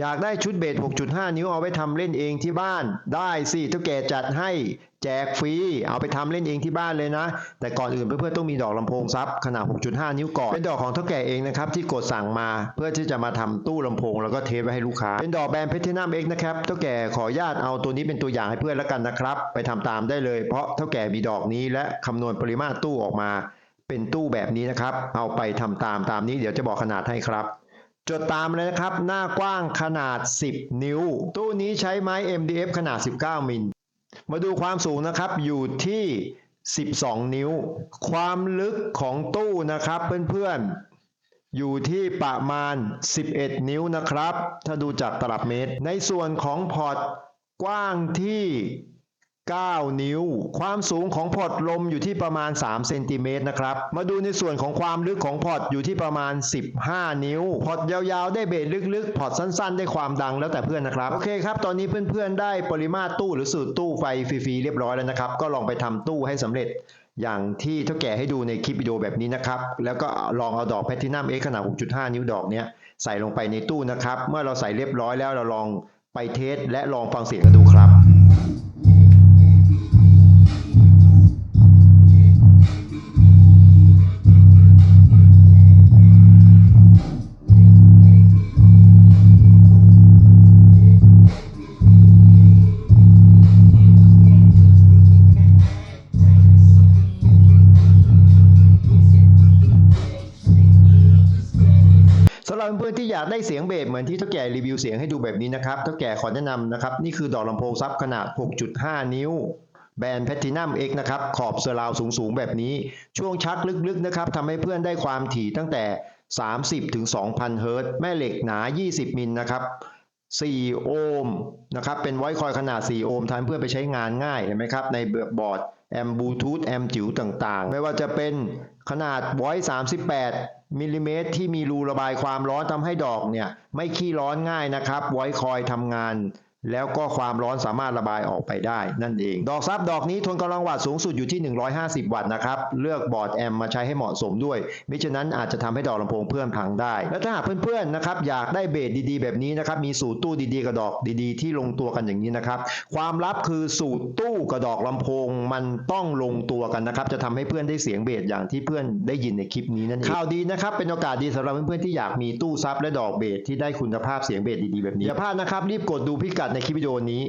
อยากได้ชุดเบส6.5 นิ้วเอาไว้ทำเล่นเองที่บ้าน ได้สิเท่าแก่จัดให้แจกฟรี เอาไปทำเล่นเองที่บ้านเลยนะ แต่ก่อนอื่นเพื่อนๆต้องมีดอกลำโพงซับขนาด 6.5 นิ้วก่อน เป็นดอกของเท่าแก่เองนะครับที่กดสั่งมาเพื่อที่จะมาทำตู้ลำโพงแล้วก็เทสไว้ให้ลูกค้า เป็นดอกแบรนด์เพชรนัมเอ็กนะครับเท่าแก่ขออนุญาตเอาตัวนี้เป็นตัวอย่างให้เพื่อนแล้วกันนะครับ ไปทำตามได้เลย เพราะเท่าแก่มีดอกนี้และคำนวณปริมาตรตู้ออกมา เป็นตู้แบบนี้นะครับ เอาไปทำตามตามนี้เดี๋ยวจะบอกขนาดให้ครับ จดตามเลยนะครับ หน้ากว้างขนาด 10 นิ้ว ตู้นี้ใช้ไม้ MDF ขนาด 19 มิล มาดูความสูงนะครับอยู่ที่ 12 นิ้ว ความลึกของตู้นะครับเพื่อนๆ อยู่ที่ประมาณ 11 นิ้วนะครับ ถ้าดูจากตลับเมตร ในส่วนของพอร์ตกว้างที่ 9 นิ้ว ความสูงของพอร์ตลมอยู่ที่ประมาณ3เซนติเมตรนะครับ มาดูในส่วนของความลึกของพอร์ตอยู่ที่ประมาณ 15 นิ้ว พอร์ตยาวๆ ได้เบสลึกๆ พอร์ตสั้นๆ ได้ความดังแล้วแต่เพื่อนนะครับ โอเคครับ ตอนนี้เพื่อนๆ ได้ปริมาตรตู้หรือสูตรตู้ไฟฟรีๆ เรียบร้อยแล้วนะครับ ก็ลองไปทำตู้ให้สำเร็จอย่างที่เท่าแก่ให้ดูในคลิปวิดีโอแบบนี้นะครับ แล้วก็ลองเอาดอกแพทินัมเอ็กขนาด 6.5 นิ้วดอกเนี้ยใส่ลงไปในตู้นะครับ เมื่อเราใส่เรียบร้อยแล้วเราลองไปเทสและลองฟังเสียงกันดูครับ สำหรับเพื่อนๆที่อยากได้เสียงเบสเหมือนที่เท่าแก่รีวิวเสียงให้ดูแบบนี้นะครับเท่าแก่ขอแนะนำนะครับ นี่คือดอกลำโพงซับขนาด 6.5 นิ้ว แบรนด์แพทินัมเอ็กนะครับ ขอบเซอร์ราวสูงๆ แบบนี้ ช่วงชักลึกๆนะครับทำให้เพื่อนได้ความถี่ตั้งแต่ 30 ถึง 2,000 เฮิรตซ์แม่เหล็กหนา 20 มิลนะครับ4โอห์มนะครับ เป็นไวท์คอยล์ขนาด 4 โอห์มทำให้เพื่อนไปใช้งานง่ายเห็นไหมครับ ในบอร์ดแอมบลูทูธแอมจิ๋วต่างๆ ไม่ว่าจะเป็นขนาดไวท์38 มิลลิเมตรที่มีรูระบายความร้อนทำให้ดอกเนี่ยไม่ขี้ร้อนง่ายนะครับ ไว้คอยทำงาน แล้วก็ความร้อนสามารถระบายออกไปได้นั่นเอง ดอกซับดอกนี้ทนกำลังวัตต์สูงสุดอยู่ที่ 150 วัตต์นะครับ เลือกบอร์ดแอมมาใช้ให้เหมาะสมด้วย มิฉะนั้นอาจจะทำให้ดอกลำโพงเพื่อนพังได้ แล้วถ้าหากเพื่อนๆนะครับอยากได้เบสดีๆ แบบนี้นะครับ มีสูตรตู้ดีๆกับดอกดีๆ ที่ลงตัวกันอย่างนี้นะครับ ความลับคือสูตรตู้กับดอกลำโพงมันต้องลงตัวกันนะครับ จะทำให้เพื่อนได้เสียงเบสอย่างที่เพื่อนได้ยินในคลิปนี้นั่นเองข่าวดีนะครับเป็นโอกาสดีสำหรับเพื่อนๆที่อยากมีตู้ซับและดอกเบสที่ได้คุณภาพเสียงเบสดีๆแบบนี้อย่าพลาดนะครับรีบกดดูพิกัดในคลิปวิดีโอนี้